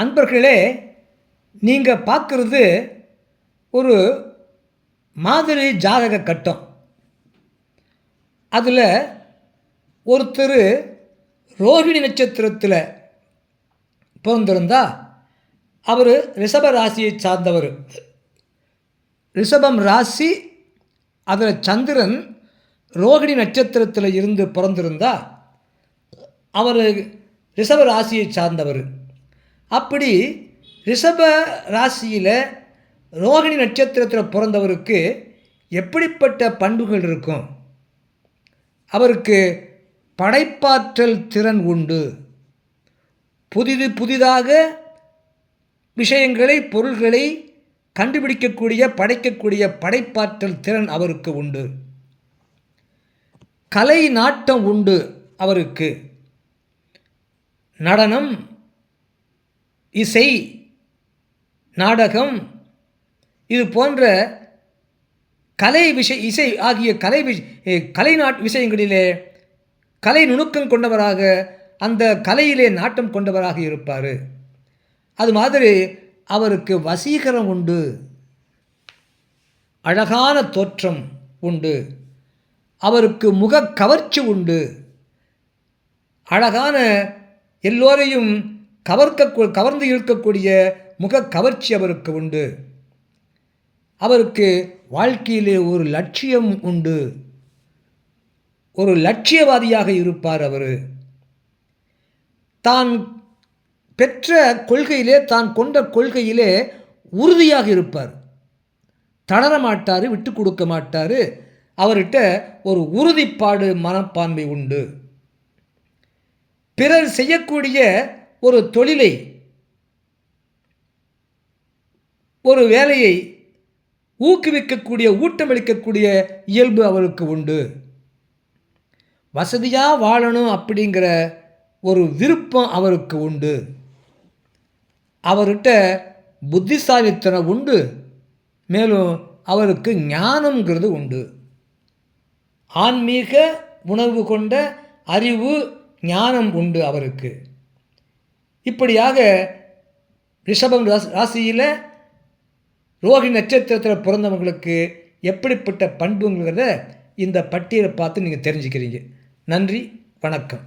அன்பர்களே நீங்கள் பார்க்குறது ஒரு மாதிரி ஜாதக கட்டம். அதில் ஒருத்தர் ரோஹிணி நட்சத்திரத்தில் பிறந்திருந்தா அவர் ரிஷப ராசியை சார்ந்தவர். ரிஷபம் ராசி அதில் சந்திரன் ரோகிணி நட்சத்திரத்தில் இருந்து பிறந்திருந்தா அவர் ரிஷப ராசியை சார்ந்தவர். அப்படி ரிஷப ராசியில் ரோகிணி நட்சத்திரத்தில் பிறந்தவருக்கு எப்படிப்பட்ட பண்புகள் இருக்கும்? அவருக்கு படைப்பாற்றல் திறன் உண்டு. புதிது புதிதாக விஷயங்களை பொருள்களை கண்டுபிடிக்கக்கூடிய படைக்கக்கூடிய படைப்பாற்றல் திறன் அவருக்கு உண்டு. கலை நாட்டம் உண்டு அவருக்கு. நடனம் இசை நாடகம் இது போன்ற கலை விஷய இசை ஆகிய கலை விஷ கலை நாட் விஷயங்களிலே கலை நுணுக்கம் கொண்டவராக அந்த கலையிலே நாட்டம் கொண்டவராக இருப்பார். அது மாதிரி அவருக்கு வசீகரம் உண்டு. அழகான தோற்றம் உண்டு. அவருக்கு முக கவர்ச்சி உண்டு. அழகான எல்லோரையும் கவர்க்க கவர்ந்து இருக்கக்கூடிய முக கவர்ச்சி அவருக்கு உண்டு. அவருக்கு வாழ்க்கையிலே ஒரு லட்சியம் உண்டு. ஒரு லட்சியவாதியாக இருப்பார் அவர். தான் பெற்ற கொள்கையிலே தான் கொண்ட கொள்கையிலே உறுதியாக இருப்பார். தளர மாட்டார் விட்டு கொடுக்க மாட்டார். அவர்கிட்ட ஒரு உறுதிப்பாடு மனப்பான்மை உண்டு. பிறர் செய்யக்கூடிய ஒரு தொழிலை ஒரு வேலையை ஊக்குவிக்கக்கூடிய ஊட்டமளிக்கக்கூடிய இயல்பு அவருக்கு உண்டு. வசதியாக வாழணும் அப்படிங்கிற ஒரு விருப்பம் அவருக்கு உண்டு. அவர்கிட்ட புத்திசாலித்தனம் உண்டு. மேலும் அவருக்கு ஞானம்ங்கிறது உண்டு. ஆன்மீக உணர்வு கொண்ட அறிவு ஞானம் உண்டு அவருக்கு. இப்படியாக ரிஷபம் ராசியில் ரோஹி நட்சத்திரத்தில் பிறந்தவங்களுக்கு எப்படிப்பட்ட பண்புங்கிறத இந்த பட்டியலை பார்த்து நீங்கள் தெரிஞ்சுக்கிறீங்க. நன்றி வணக்கம்.